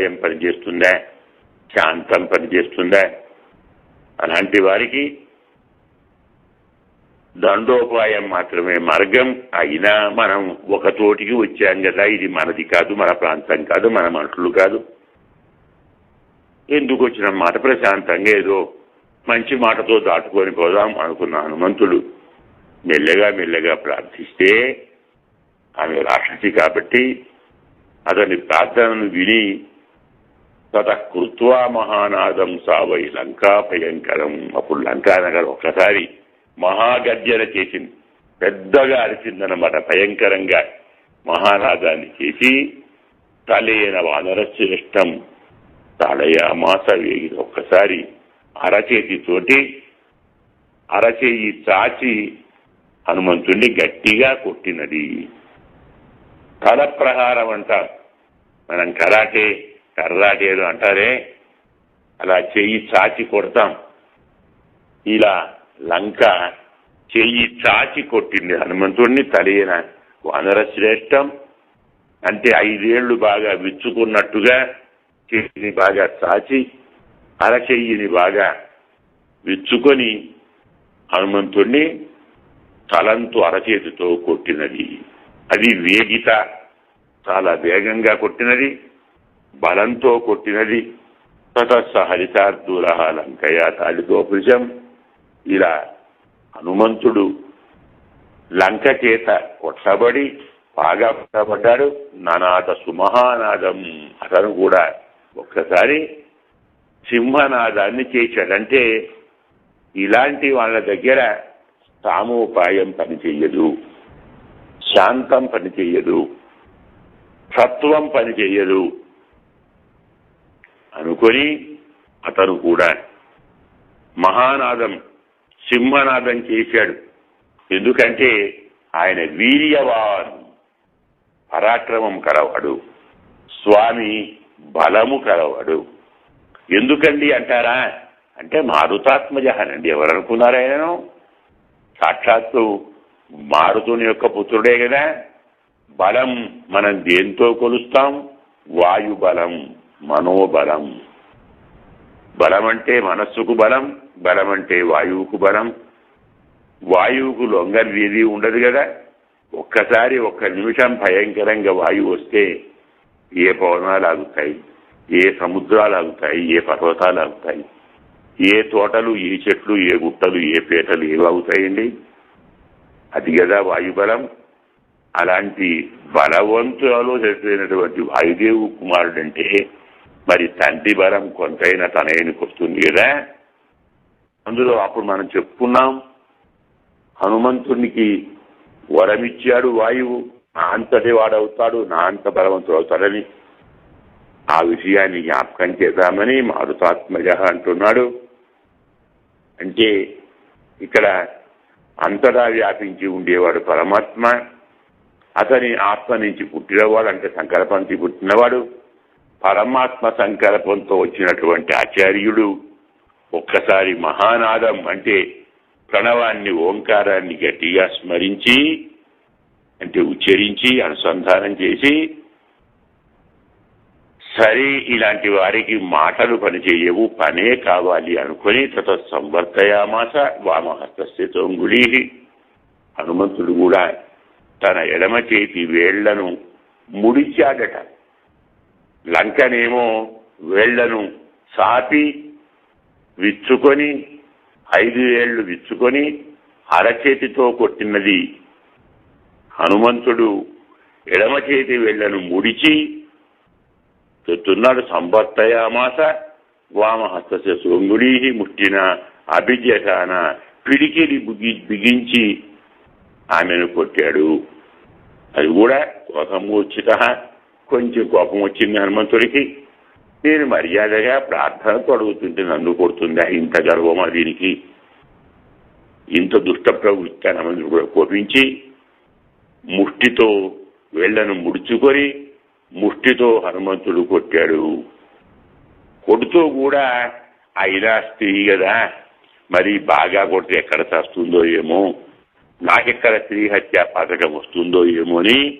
దండోపాయం పనిచేస్తుందా శాంతం పనిచేస్తుందా. అలాంటి వారికి దండోపాయం మాత్రమే మార్గం. అయినా మనం ఒక చోటికి వచ్చాం కదా ఇది మనది కాదు మన ప్రాంతం కాదు మన మనుషులు కాదు. ఎందుకు వచ్చిన మాట ప్రశాంతంగా ఏదో మంచి మాటతో దాటుకొని పోదాం అనుకున్న హనుమంతుడు మెల్లగా మెల్లగా ప్రార్థిస్తే ఆమె రాక్షసి కాబట్టి అతని ప్రార్థనను విని తత కృత్వా మహానాదం సావై లంకా భయంకరం. అప్పుడు లంకానగర్ ఒక్కసారి మహాగర్జన చేసింది. పెద్దగా అరిచిందనమాట భయంకరంగా. మహానాదాన్ని చేసి తలేన వానరశ్రేష్టం తలయామాస వేగి ఒక్కసారి అరచేతితోటి అరచేయి చాచి హనుమంతుణ్ణి గట్టిగా కొట్టినది. తల ప్రహారం అంటారు. మనం కరాటే కర్రాటేడు అంటారే అలా చెయ్యి చాచి కొడతాం. ఇలా లంక చెయ్యి చాచి కొట్టింది హనుమంతుడిని తలియన వనర శ్రేష్టం అంటే ఐదేళ్ళు బాగా విచ్చుకున్నట్టుగా చెయ్యిని బాగా చాచి అరచెయ్యిని బాగా విచ్చుకొని హనుమంతుణ్ణి తలంతు అరచేతితో కొట్టినది. అది వేగిత చాలా వేగంగా కొట్టినది. బలంతో కొట్టినది. తతస్స హరితార్దూల లంకయ తాళితో ఇలా హనుమంతుడు లంక చేత కొట్టబడి బాగా కొట్టబడ్డాడు నానాద సుమహానాదం అతను కూడా ఒక్కసారి సింహనాదాన్ని చేశాడంటే ఇలాంటి వాళ్ళ దగ్గర సామోపాయం పనిచేయదు. శాంతం పనిచేయదు. సత్వం పనిచేయదు. అనుకొని అతను కూడా మహానాదం సింహనాదం చేశాడు. ఎందుకంటే ఆయన వీర్యవాన్ పరాక్రమం కలవాడు స్వామి బలము కలవాడు. ఎందుకండి అంటారా? అంటే మారుతాత్మజహనండి. ఎవరు ఆయనను? సాక్షాత్తు మారుతుని యొక్క పుత్రుడే కదా. బలం మనం దేంతో కొలుస్తాం? వాయుబలం. మనోబలం. బలం అంటే మనస్సుకు బలం బలం అంటే వాయువుకు బలం. వాయువుకు లొంగనిది ఉండదు కదా. ఒక్కసారి ఒక్క నిమిషం భయంకరంగా వాయువు వస్తే ఏ పవనాలు ఆగుతాయి? ఏ సముద్రాలు ఆగుతాయి? ఏ పర్వతాలు ఆగుతాయి? ఏ తోటలు ఏ చెట్లు ఏ గుట్టలు ఏ పీటలు ఏవి అవుతాయండి అది కదా వాయుబలం. అలాంటి బలవంతులలో చనిపోయినటువంటి వాయుదేవు కుమారుడంటే మరి తండ్రి బలం కొంతైనా తనయనికి వస్తుంది కదా. అందులో అప్పుడు మనం చెప్పుకున్నాం హనుమంతునికి వరమిచ్చాడు వాయువు నా అంతటి వాడవుతాడు నా అంత బలవంతుడు అవుతాడని ఆ విషయాన్ని జ్ఞాపకం చేద్దామని మారుతాత్మజ అంటున్నాడు. అంటే ఇక్కడ అంతటా వ్యాపించి ఉండేవాడు పరమాత్మ అతని ఆత్మ నుంచి పుట్టినవాడు అంటే సంకల్పం నుంచి పుట్టినవాడు. పరమాత్మ సంకల్పంతో వచ్చినటువంటి ఆచార్యుడు ఒక్కసారి మహానాదం అంటే ప్రణవాన్ని ఓంకారాన్ని గట్టిగా స్మరించి అంటే ఉచ్చరించి అనుసంధానం చేసి సరే ఇలాంటి వారికి మాటలు పనిచేయవు పనే కావాలి అనుకుని తత సంవర్తయామాస వామహస్తస్థితో హనుమంతుడు కూడా తన ఎడమ చేతి వేళ్ళను ముడిచాడట. లంకనేమో వేళ్ళను సాపి విచ్చుకొని ఐదు ఏళ్ళు విచ్చుకొని అరచేతితో కొట్టినది. హనుమంతుడు ఎడమ చేతి వేళ్ళను ముడిచి చెప్తున్నాడు సంపత్తయామాస వామహస్త సోంగుడీ ముట్టిన అభిజటాన పిడికిలి బిగి బిగించి ఆమెను కొట్టాడు. అది కూడా కోపం వచ్చిత కొంచెం కోపం వచ్చింది హనుమంతుడికి. నేను మర్యాదగా ప్రార్థనతో అడుగుతుంటే నన్ను కొడుతుందా? ఇంత గర్వమా దీనికి? ఇంత దుష్ట ప్రవృత్తి హనుమంతుడు కూడా కోపించి ముష్టితో వేళ్ళను ముడుచుకొని ముష్టితో హనుమంతుడు కొట్టాడు. కొడుతూ కూడా అయినా స్త్రీ కదా. మరి బాగా కొడితే ఎక్కడ చస్తుందో ఏమో? నాకెక్కడ స్త్రీ హత్య పథకం వస్తుందో ఏమో అని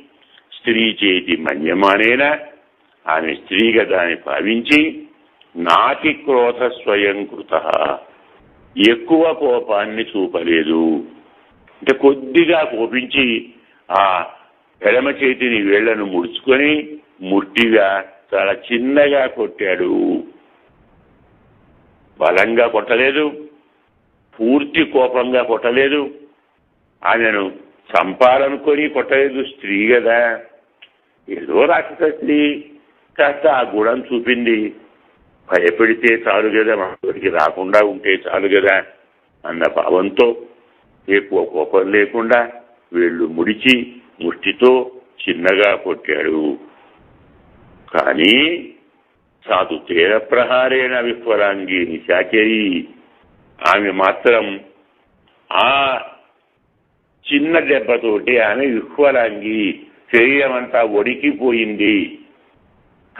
స్త్రీ చేతి మన్యమానేన ఆమె స్త్రీ దాన్ని భావించి నాటి క్రోధ స్వయం కృత. ఎక్కువ కోపాన్ని చూపలేదు. అంటే కొద్దిగా కోపించి ఆ ఎడమ చేతిని వేళ్ళను ముడుచుకొని ముట్టిగా చాలా చిన్నగా కొట్టాడు. బలంగా కొట్టలేదు. పూర్తి కోపంగా కొట్టలేదు. ఆమెను చంపాలనుకొని కొట్టలేదు స్త్రీ కదా ఏదో రాక్షస కాస్త ఆ గుణం చూపింది. భయపెడితే చాలు కదా మనకి రాకుండా ఉంటే చాలు కదా అన్న భావంతో ఎక్కువ కోపం లేకుండా వీళ్ళు ముడిచి ముష్టితో చిన్నగా కొట్టాడు. కానీ సాధు తీర ప్రహారేణ విఫలాంగి నిశాచరి ఆమె మాత్రం ఆ చిన్న దెబ్బతోటి ఆమె విహ్వలాంగి శరీరం అంతా ఒడికిపోయింది.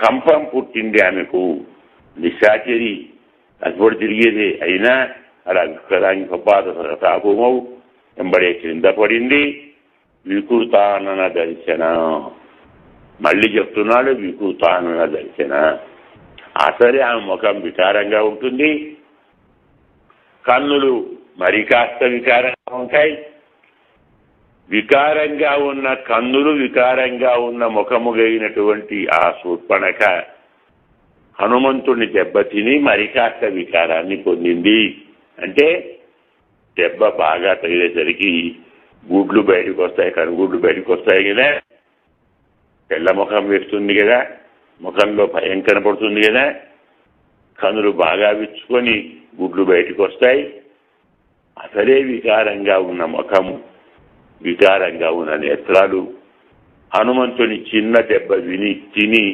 కంపం పుట్టింది ఆమెకు. నిశాచరి అప్పుడు తిరిగేది అయినా అలా విహ్వలాంగి కపాత వెంబడే క్రింద పడింది. వికృతానన దర్శన. మళ్ళీ చెప్తున్నాడు వికృతానన దర్శన. అసలే ఆమె ముఖం వికారంగా ఉంటుంది. కన్నులు మరి కాస్త వికారంగా ఉంటాయి. వికారంగా ఉన్న కన్నులు వికారంగా ఉన్న ముఖముగైనటువంటి ఆ శూర్పణక హనుమంతుడిని దెబ్బతిని మరికాస్త వికారాన్ని పొందింది. అంటే దెబ్బ బాగా తగిలేసరికి గుడ్లు బయటకు వస్తాయి కనుగుడ్లు బయటకు వస్తాయి కదా. తెల్ల ముఖం వేస్తుంది కదా. ముఖంలో భయం కనపడుతుంది కదా. కనులు బాగా విచ్చుకొని గుడ్లు బయటకు వస్తాయి అసలే వికారంగా ఉన్న ముఖము. వికారంగా ఉన్న నేత్రాలు హనుమంతుని చిన్న దెబ్బ విని తిని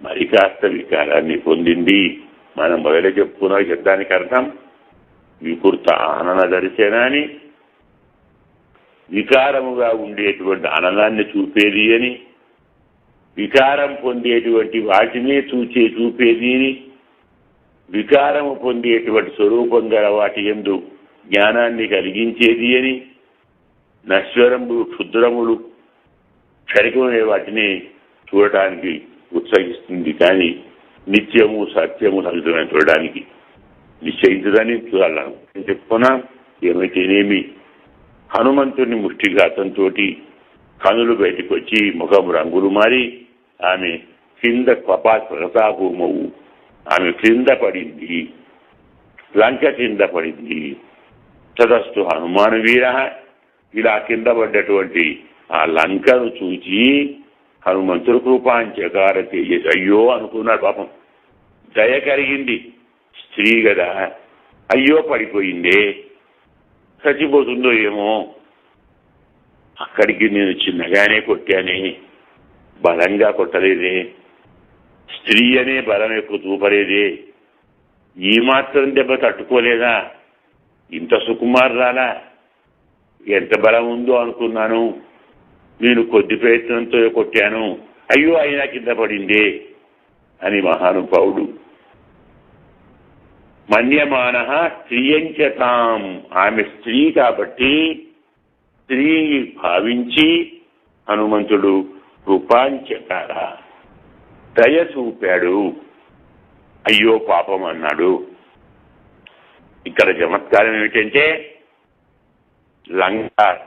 మరి కాస్త వికారాన్ని పొందింది. మనం మొదట చెప్పుకున్న శబ్దానికి అర్థం వికృత ఆనన దర్శనాన్ని వికారముగా ఉండేటువంటి ఆనందాన్ని చూపేది అని వికారం పొందేటువంటి వాటినే చూచే చూపేది అని వికారము పొందేటువంటి స్వరూపం గల వాటి ఎందు జ్ఞానాన్ని కలిగించేది అని నశ్వరములు క్షుద్రములు క్షణికమనే వాటిని చూడటానికి ఉత్సహిస్తుంది కానీ నిత్యము సత్యము సహితమైన చూడడానికి నిశ్చయించదని చూడాలను. నేను చెప్పుకున్నా ఏమైతేనేమి హనుమంతుని ముష్టిఘాతంతో కనులు బయటకు వచ్చి ముఖం రంగులు మారి ఆమె కింద ప్రతాపూమవు ఆమె క్రింద పడింది లంక కింద పడింది. తదస్తు హనుమాన్ వీర ఇలా కింద పడ్డటువంటి ఆ లంకను చూచి హనుమంతుడు కృపాంచకార తేజస్ అయ్యో అనుకున్నాడు పాపం. దయ కలిగింది. స్త్రీ కదా. అయ్యో పడిపోయిందే. చచ్చిపోతుందో ఏమో. అక్కడికి నేను చిన్నగానే కొట్టానే. బలంగా కొట్టలేదే. స్త్రీ అనే బలం ఎక్కువ చూపలేదే. ఈ మాత్రం దెబ్బ తట్టుకోలేదా? ఇంత సుకుమారురాలా? ఎంత బలం ఉందో అనుకున్నాను. నేను కొద్ది ప్రయత్నంతో కొట్టాను. అయ్యో అయినా కింద పడిందే అని మహానుభావుడు మన్యమాన స్త్రీయంచతాం ఆమె స్త్రీ కాబట్టి స్త్రీ భావించి హనుమంతుడు రూపాంచకార. దయ చూపాడు. అయ్యో పాపం అన్నాడు. ఇక్కడ చమత్కారం ఏమిటంటే లంక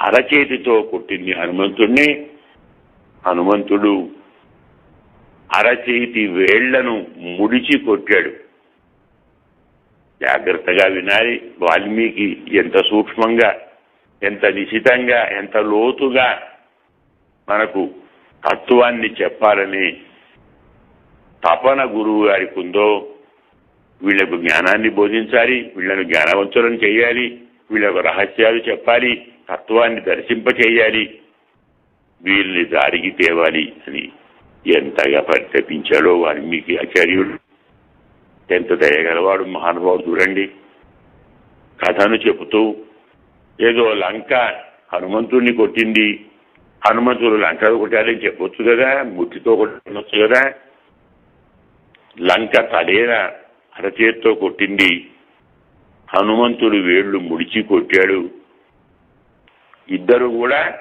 అరచేతితో కొట్టింది హనుమంతుణ్ణి. హనుమంతుడు అరచేతి వేళ్ళను ముడిచి కొట్టాడు. జాగ్రత్తగా వినాలి. వాల్మీకి ఎంత సూక్ష్మంగా ఎంత నిశితంగా ఎంత లోతుగా మనకు తత్వాన్ని చెప్పాలని తపన గురువు గారికి ఉందో వీళ్ళకు జ్ఞానాన్ని బోధించాలి వీళ్ళను జ్ఞానవంతులను చేయాలి. వీళ్ళకు రహస్యాలు చెప్పాలి తత్వాన్ని దర్శింప చేయాలి దారికి తేవాలి అని ఎంతగా పరితపించాడో వాల్మీకి ఆచార్యుడు ఎంత దయగలవాడు మహానుభావుడు చూడండి. కథను చెబుతూ ఏదో లంక హనుమంతుడిని కొట్టింది. హనుమంతుడు లంక కొట్టాలని చెప్పొచ్చు కదా ముట్టితో కొట్టవచ్చు కదా. లంక తలేన అరచేత్తో కొట్టింది. హనుమంతుడు వేళ్ళు ముడిచి కొట్టాడు. ఇద్దరు కూడా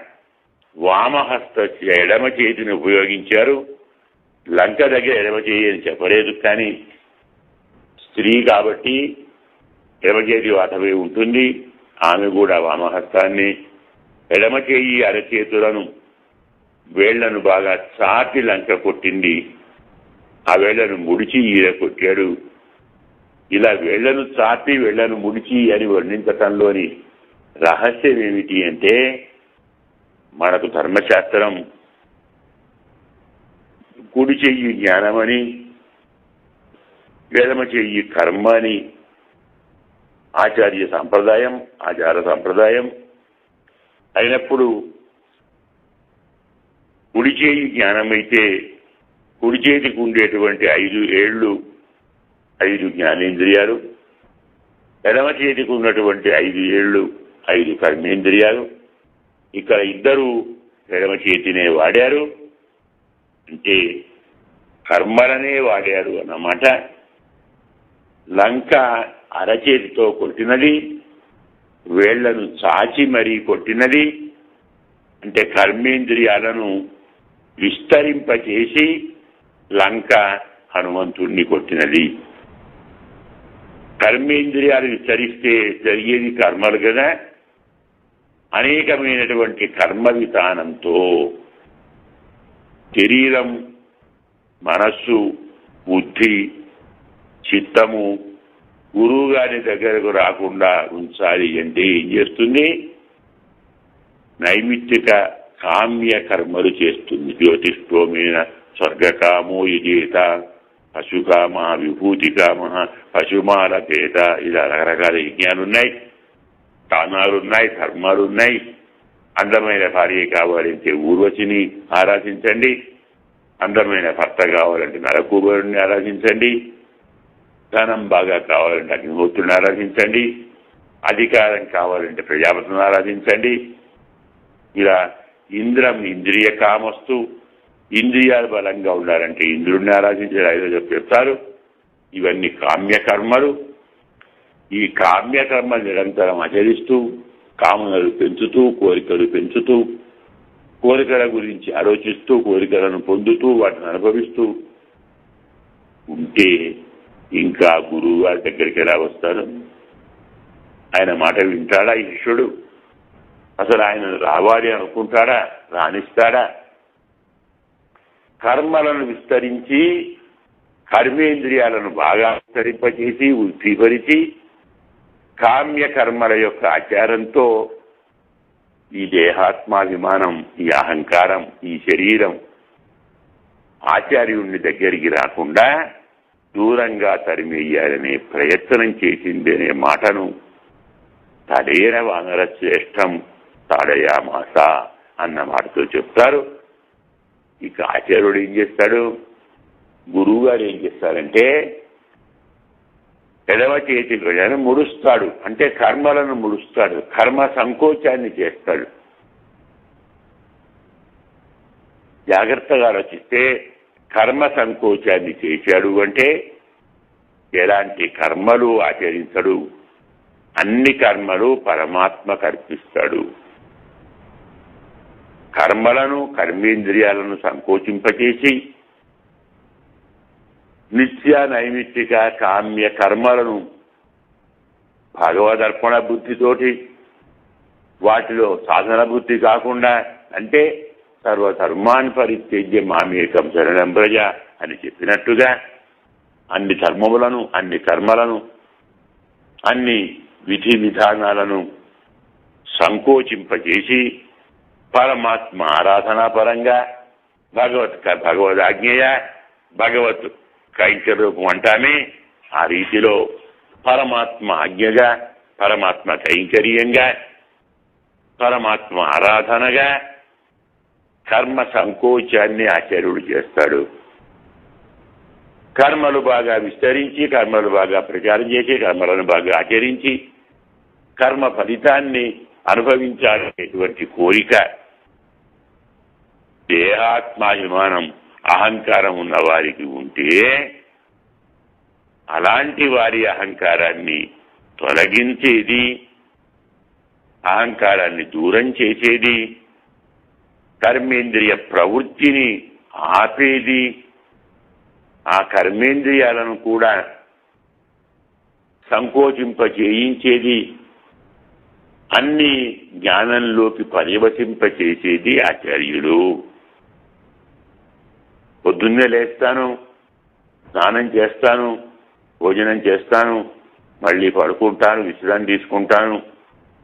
వామహస్త ఎడమ చేతిని ఉపయోగించారు. లంక దగ్గర ఎడమ చేయి అని చెప్పలేదు కానీ స్త్రీ కాబట్టి ఎడమ చేతి వాటమే ఉంటుంది. ఆమె కూడా వామహస్తాన్ని ఎడమ చేయి అరచేతులను వేళ్ళను బాగా చాటి లంక కొట్టింది. ఆ వేళ్ళను ముడిచి ఈర కొట్టాడు. ఇలా వేళ్ళను చాపి వేళ్ళను ముడిచి అని వర్ణించటంలోని రహస్యం ఏమిటి అంటే మనకు ధర్మశాస్త్రం కుడి చెయ్యి జ్ఞానమని వేదమ చెయ్యి కర్మ అని ఆచార్య సంప్రదాయం ఆచార సంప్రదాయం. అయినప్పుడు కుడి చేయి జ్ఞానమైతే కుడి చేతికి ఉండేటువంటి ఐదు ఏళ్ళు ఐదు జ్ఞానేంద్రియాలు ఎడమ చేతికి ఉన్నటువంటి ఐదు ఏళ్ళు ఐదు కర్మేంద్రియాలు. ఇక్కడ ఇద్దరు ఎడమ చేతినే వాడారు. అంటే కర్మలనే వాడారు అన్నమాట. లంక అరచేతితో కొట్టినది వేళ్ళను చాచి మరీ కొట్టినది అంటే కర్మేంద్రియాలను విస్తరింపచేసి లంక హనుమంతుణ్ణి కొట్టినది. కర్మేంద్రియాలు విస్తరిస్తే జరిగేది కర్మలు కదా. అనేకమైనటువంటి కర్మ విధానంతో శరీరం మనస్సు బుద్ధి చిత్తము గురువు గారి దగ్గరకు రాకుండా ఉంచాలి అంటే ఏం చేస్తుంది? నైమిత్తిక కామ్య కర్మలు చేస్తుంది. జ్యోతిష్ఠోమైన స్వర్గకామో యజేత. పశుకామ విభూతికామ పశుమాల పేద ఇలా రకరకాల యజ్ఞాలు ఉన్నాయి స్థానాలు ధర్మాలు ఉన్నాయి అందమైన భార్య కావాలంటే ఊర్వశిని ఆరాధించండి అందమైన భర్త కావాలంటే నరకూబరుని ఆరాధించండి ధనం బాగా కావాలంటే అగ్నిహోత్రుని ఆరాధించండి అధికారం కావాలంటే ప్రజాపతిని ఆరాధించండి ఇలా ఇంద్రం ఇంద్రియ కామస్తు ఇంద్రియాలు బలంగా ఉండాలంటే ఇంద్రుడిని ఆరాధించారు ఐదో చెప్తారు ఇవన్నీ కామ్యకర్మలు. ఈ కామ్యకర్మ నిరంతరం ఆచరిస్తూ కామనలు పెంచుతూ కోరికలు పెంచుతూ కోరికల గురించి ఆలోచిస్తూ కోరికలను పొందుతూ వాటిని అనుభవిస్తూ ఉంటే ఇంకా గురువు వారి దగ్గరికి ఎలా వస్తారు? ఆయన మాట వింటాడా ఈ శిష్యుడు? అసలు ఆయన రావాలి అనుకుంటాడా? రాణిస్తాడా? కర్మలను విస్తరించి కర్మేంద్రియాలను బాగా విస్తరింపచేసి ఉద్దీపరిచి కామ్య కర్మల యొక్క ఆచారంతో ఈ దేహాత్మాభిమానం ఈ అహంకారం ఈ శరీరం ఆచార్యుణ్ణి దగ్గరికి రాకుండా దూరంగా తరిమేయాలనే ప్రయత్నం చేసిందనే అనే మాటను తడేర వానర శ్రేష్టం తాడయామాస అన్న మాటతో చెప్తారు. ఇక ఆచార్యుడు ఏం చేస్తాడు? గురువు గారు ఏం చేస్తారంటే ఎడమ చేతి గడియను ముడుస్తాడు. అంటే కర్మలను ముడుస్తాడు. కర్మ సంకోచాన్ని చేస్తాడు. జాగ్రత్తగా ఆలోచిస్తే కర్మ సంకోచాన్ని చేశాడు అంటే ఎలాంటి కర్మలు ఆచరించడు? అన్ని కర్మలు పరమాత్మ కల్పిస్తాడు కర్మలను కర్మేంద్రియాలను సంకోచింపచేసి నిత్య నైమిత్తిక కామ్య కర్మలను భగవదర్పణ బుద్ధితోటి వాటిలో సాధన బుద్ధి కాకుండా అంటే సర్వధర్మాన్ని పరిత్యజ్య మామేకం శరణం ప్రజ అని చెప్పినట్టుగా అన్ని ధర్మములను అన్ని కర్మలను అన్ని విధి విధానాలను సంకోచింపజేసి పరమాత్మ ఆరాధనా పరంగా భగవత్ భగవద్ ఆజ్ఞేయ భగవత్ కైంకర్యరూపం అంటామే. ఆ రీతిలో పరమాత్మ ఆజ్ఞగా పరమాత్మ కైంకర్యంగా పరమాత్మ ఆరాధనగా కర్మ సంకోచాన్ని ఆచార్యుడు చేస్తాడు. కర్మలు బాగా విస్తరించి కర్మలు బాగా ప్రచారం చేసి కర్మలను బాగా ఆచరించి కర్మ ఫలితాన్ని అనుభవించాలనేటువంటి కోరిక దేహాత్మాభిమానం అహంకారం ఉన్న వారికి ఉంటే అలాంటి వారి అహంకారాన్ని తొలగించేది అహంకారాన్ని దూరం చేసేది కర్మేంద్రియ ప్రవృత్తిని ఆపేది ఆ కర్మేంద్రియాలను కూడా సంకోచింప చేయించేది అన్ని జ్ఞానంలోకి పర్యవసింప చేసేది ఆచార్యుడు. పొద్దున్నే లేస్తాను స్నానం చేస్తాను భోజనం చేస్తాను మళ్ళీ పడుకుంటాను విశ్రాంతి తీసుకుంటాను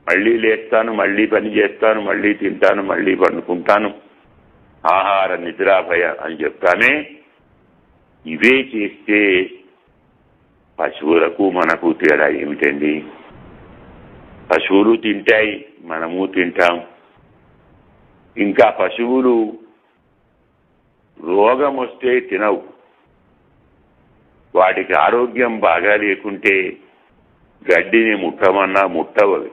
మళ్ళీ లేస్తాను మళ్ళీ పని చేస్తాను మళ్ళీ తింటాను మళ్ళీ పండుకుంటాను. ఆహార నిద్రాభయ అని చెప్తానే ఇవే చేస్తే పశువులకు మనకు తేడా ఏమిటండి? పశువులు తింటాయి మనము తింటాం. ఇంకా పశువులు రోగం వస్తే తినవు. వాటికి ఆరోగ్యం బాగా లేకుంటే గడ్డిని ముట్టమన్నా ముట్టవవి.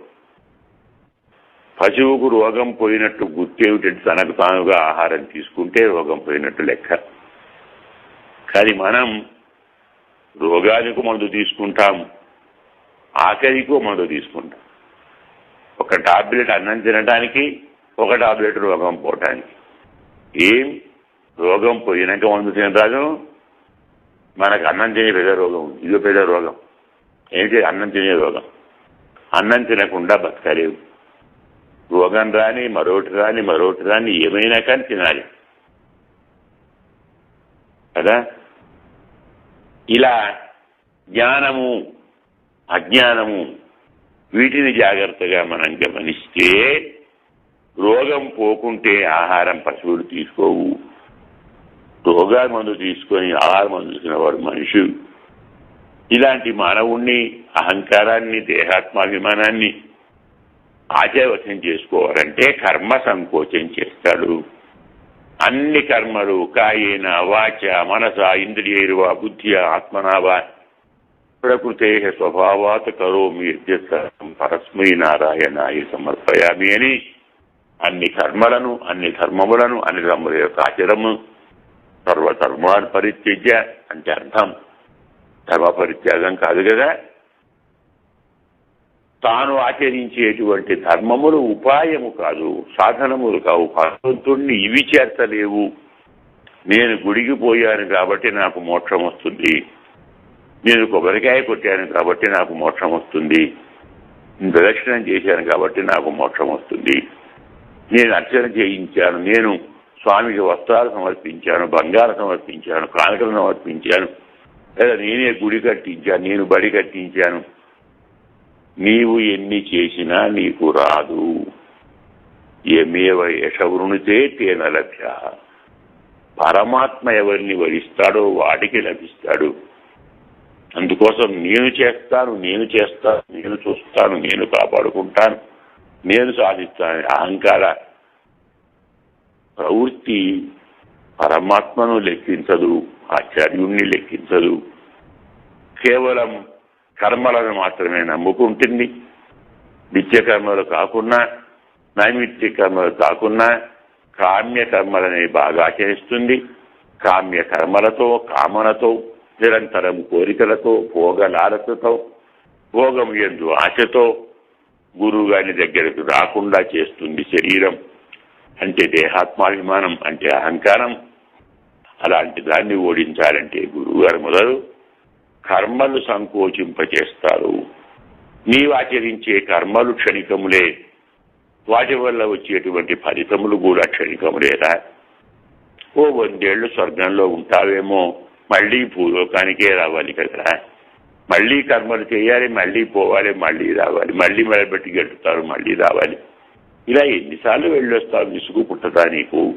పశువుకు రోగం పోయినట్టు గుర్తేమిటంటే తనకు తానుగా ఆహారం తీసుకుంటే రోగం పోయినట్టు లెక్క. కానీ మనం రోగానికి మందు తీసుకుంటాం ఆఖరికో మందు తీసుకుంటాం. ఒక టాబ్లెట్ అన్నం తినడానికి ఒక టాబ్లెట్ రోగం పోవటానికి. ఏం రోగం పోయినాక మందు తినరాదు మనకు అన్నం తినే పెద్ద రోగం ఇదో పెద్ద రోగం. ఏంటి అన్నం తినే రోగం? అన్నం తినకుండా బతకలేవు. రోగం రాని మరోటి రాని మరోటి రాని ఏమైనా కానీ తినాలి. కదా? ఇలా జ్ఞానము అజ్ఞానము వీటిని జాగ్రత్తగా మనం గమనిస్తే రోగం పోకుంటే ఆహారం పశువులు తీసుకోవు. రోగా మందు తీసుకొని ఆహార మందు తీసుకున్నవాడు మనిషి. ఇలాంటి మానవుణ్ణి అహంకారాన్ని దేహాత్మాభిమానాన్ని ఆచరవశం చేసుకోవాలంటే కర్మ సంకోచం చేస్తాడు. అన్ని కర్మలు కాయేన వాచ మనస ఇంద్రియైర్వా బుద్ధి ఆత్మనావా ప్రకృతే స్వభావాత్ కరోమి యజ్ఞం పరస్మై నారాయణాయ సమర్పయామి అని అన్ని కర్మలను అన్ని ధర్మములను అన్ని ధర్మల యొక్క ఆచరము సర్వధర్మాన్ని పరిత్యజ్య అంటే అర్థం. ధర్మ పరిత్యాగం కాదు కదా. తాను ఆచరించేటువంటి ధర్మములు ఉపాయము కాదు సాధనములు కావు. భగవంతుణ్ణి ఇవి చేర్చలేవు. నేను గుడికి పోయాను కాబట్టి నాకు మోక్షం వస్తుంది. నేను కొబ్బరికాయ కొట్టాను కాబట్టి నాకు మోక్షం వస్తుంది. ప్రదక్షిణం చేశాను కాబట్టి నాకు మోక్షం వస్తుంది. నేను అర్చన చేయించాను. నేను స్వామికి వస్త్రాలు సమర్పించాను బంగారం సమర్పించాను కానుకలు సమర్పించాను. లేదా నేనే గుడి కట్టించాను నేను బడి కట్టించాను. నీవు ఎన్ని చేసినా నీకు రాదు. ఏమేవ యశవృణితే తేన లభ్య. పరమాత్మ ఎవరిని వరిస్తాడో వాడికి లభిస్తాడు. అందుకోసం నేను చేస్తాను నేను చేస్తాను నేను చూస్తాను నేను కాపాడుకుంటాను. నేను సాధిస్తాను. అహంకార ప్రవృత్తి పరమాత్మను లెక్కించదు ఆచార్యుణ్ణి లెక్కించదు. కేవలం కర్మలను మాత్రమే నమ్ముకుంటుంది. నిత్య కర్మలు కాకుండా నైమిత్య కర్మలు కాకుండా కామ్య కర్మలని బాగా చేస్తుంది. కామ్య కర్మలతో కామనతో నిరంతరం కోరికలతో భోగలాలతతో భోగం ఎందు ఆశతో గురువు గారి దగ్గరకు రాకుండా చేస్తుంది శరీరం. అంటే దేహాత్మాభిమానం అంటే అహంకారం అలాంటి దాన్ని ఓడించాలంటే గురువుగారు మొదలు కర్మలు సంకోచింపచేస్తారు. నీవు ఆచరించే కర్మలు క్షణికములే వాటి వల్ల వచ్చేటువంటి ఫలితములు కూడా క్షణికములేరా ఓ వందేళ్ళు స్వర్గంలో ఉంటావేమో మళ్ళీ భూలోకానికే రావాలి కదా. మళ్ళీ కర్మలు చేయాలి మళ్ళీ పోవాలి మళ్ళీ రావాలి. మళ్ళీ మెడబెట్టి గెలుపుతారు మళ్ళీ రావాలి. ఇలా ఎన్నిసార్లు వెళ్ళొస్తావు? విసుగు పుట్టదా నీకు?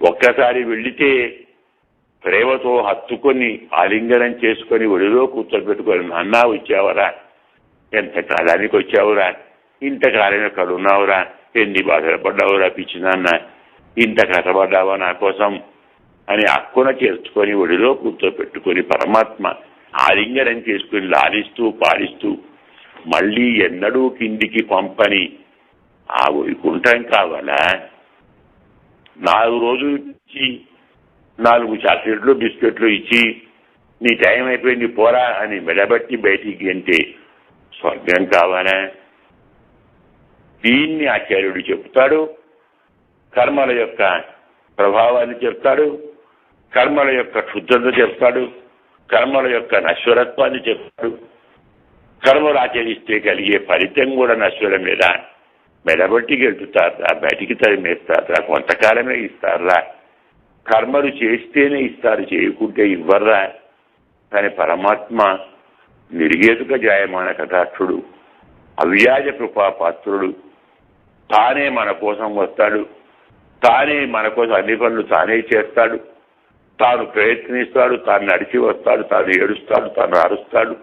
ఒక్కసారి వెళ్ళితే ప్రేమతో హత్తుకొని ఆలింగనం చేసుకొని ఒడిలో కూర్చోబెట్టుకొని నాన్నా వచ్చావరా. ఎంత కాలానికి వచ్చావురా? ఇంతకాలం ఎక్కడ ఉన్నావురా ఎన్ని బాధలు పడ్డావురా పిచ్చి నాన్న? ఇంత కష్టపడ్డావా నా కోసం? అని అక్కున చేర్చుకొని ఒడిలో కూర్చోపెట్టుకొని పరమాత్మ ఆలింగనం చేసుకుని లాలిస్తూ పాలిస్తూ మళ్ళీ ఎన్నడూ కిందికి పంపని ఆ వైకుంఠం కావాలా నాలుగు రోజులు ఇచ్చి నాలుగు చాక్లెట్లు బిస్కెట్లు ఇచ్చి నీ టైం అయిపోయింది పోరా అని మెడబట్టి బయటికి అంటే స్వర్గం కావాలా? దీన్ని ఆచార్యుడు చెప్తాడు కర్మల యొక్క ప్రభావాన్ని చెప్తాడు కర్మల యొక్క క్షుద్రత చెప్తాడు కర్మల యొక్క నశ్వరత్వాన్ని చెప్తాడు. కర్మలు ఆచరిస్తే కలిగే ఫలితం కూడా నశ్వరమేదా మెడబట్టి గెలుపుతారా బయటికి తరిమేస్తారా కొంతకాలమే ఇస్తారా కర్మలు చేస్తేనే ఇస్తారు చేయకుంటే ఇవ్వర్రా. కానీ పరమాత్మ నిర్గేతుక జాయమాన కటాక్షుడు అవ్యాజ కృపాపాత్రుడు. తానే మన కోసం వస్తాడు తానే మన కోసం అన్ని పనులు తానే చేస్తాడు. తాను ప్రయత్నిస్తాడు తాను నడిచి వస్తాడు తాను ఏడుస్తాడు తాను అరుస్తాడు.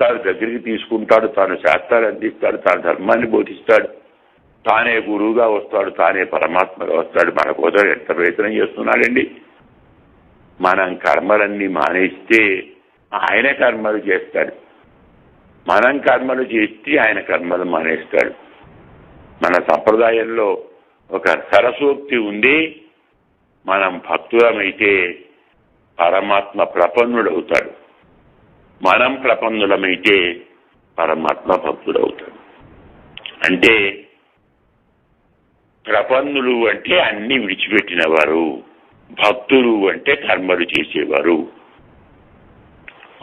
తాను దగ్గరికి తీసుకుంటాడు తాను శాస్త్రాలు అందిస్తాడు తాను ధర్మాన్ని బోధిస్తాడు. తానే గురువుగా వస్తాడు తానే పరమాత్మగా వస్తాడు. మన కోసం ఎంత ప్రయత్నం చేస్తున్నాడండి? మనం కర్మలన్నీ మానేస్తే ఆయన కర్మలు చేస్తాడు. మనం కర్మలు చేస్తే ఆయన కర్మలు మానేస్తాడు. మన సంప్రదాయంలో ఒక సరసోక్తి ఉంది. మనం భక్తులమైతే పరమాత్మ ప్రపన్నుడవుతాడు. మనం ప్రపన్నులమైతే పరమాత్మ భక్తుడవుతాడు. అంటే ప్రపన్నులు అంటే అన్ని విడిచిపెట్టినవారు. భక్తులు అంటే కర్మలు చేసేవారు.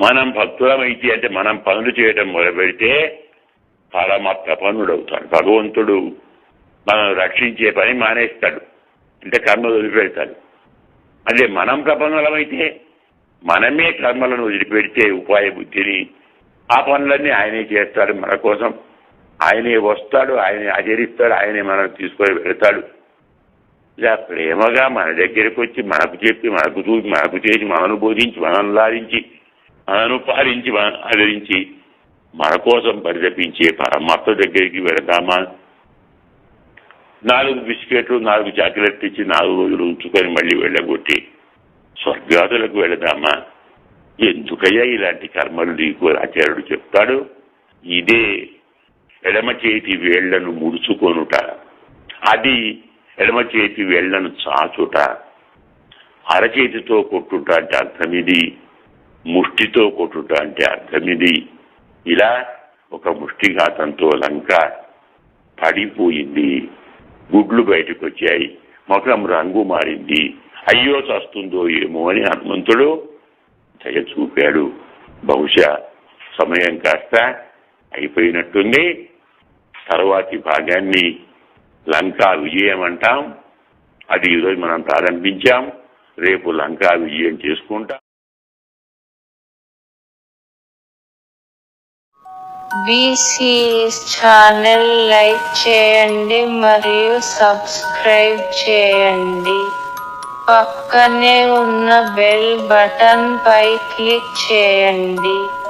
మనం భక్తులమైతే అంటే మనం పనులు చేయడం మొదలుపెడితే పరమ ప్రపన్నుడవుతాడు భగవంతుడు మనం రక్షించే పని మానేస్తాడు అంటే కర్మలు వదిలిపెడతాడు. అదే మనం ప్రపన్నులమైతే మనమే కర్మలను వదిలిపెడితే ఉపాయ బుద్ధిని ఆ పనులన్నీ ఆయనే చేస్తాడు మన కోసం. ఆయనే వస్తాడు ఆయనే ఆచరిస్తాడు ఆయనే మనం తీసుకొని వెళతాడు. ఇలా ప్రేమగా మన దగ్గరికి వచ్చి మనకు చెప్పి మనకు చూపి మనకు చేసి మనను బోధించి మనను లారించి మనను పాలించి మన ఆదరించి మన కోసం పరితపించే పరమాత్మ దగ్గరికి వెళదామా నాలుగు బిస్కెట్లు నాలుగు చాక్లెట్లు ఇచ్చి నాలుగు రోజులు ఉంచుకొని మళ్ళీ వెళ్ళగొట్టి స్వర్గాదులకు వెళదామా ఎందుకయ్యా ఇలాంటి కర్మలు నీకు ఆచార్యుడు చెప్తాడు? ఇదే ఎడమ చేతి వేళ్ళను ముడుచుకొనుట. అది ఎడమ చేతి వేళ్ళను చాచుట. అరచేతితో కొట్టుట అంటే అర్థమిది ముష్టితో కొట్టుట అంటే అర్థమిది. ఇలా ఒక ముష్టిఘాతంతో లంక పడిపోయింది. గుడ్లు బయటకు వచ్చాయి ముఖం రంగు మారింది. అయ్యో చస్తుందో ఏమో అని హనుమంతుడు దయ చూపాడు. బహుశా సమయం కాస్త అయిపోయినట్టుంది. తర్వాతి భాగాన్ని లంకా విజయం అంటాం. అది ఈరోజు మనం ప్రారంభించాం. రేపు లంకా విజయం చేసుకుంటాం. బీసీఎస్ ఛానల్ లైక్ చేయండి మరియు సబ్స్క్రైబ్ చేయండి. పక్కనే ఉన్న బెల్ బటన్ పై క్లిక్ చేయండి.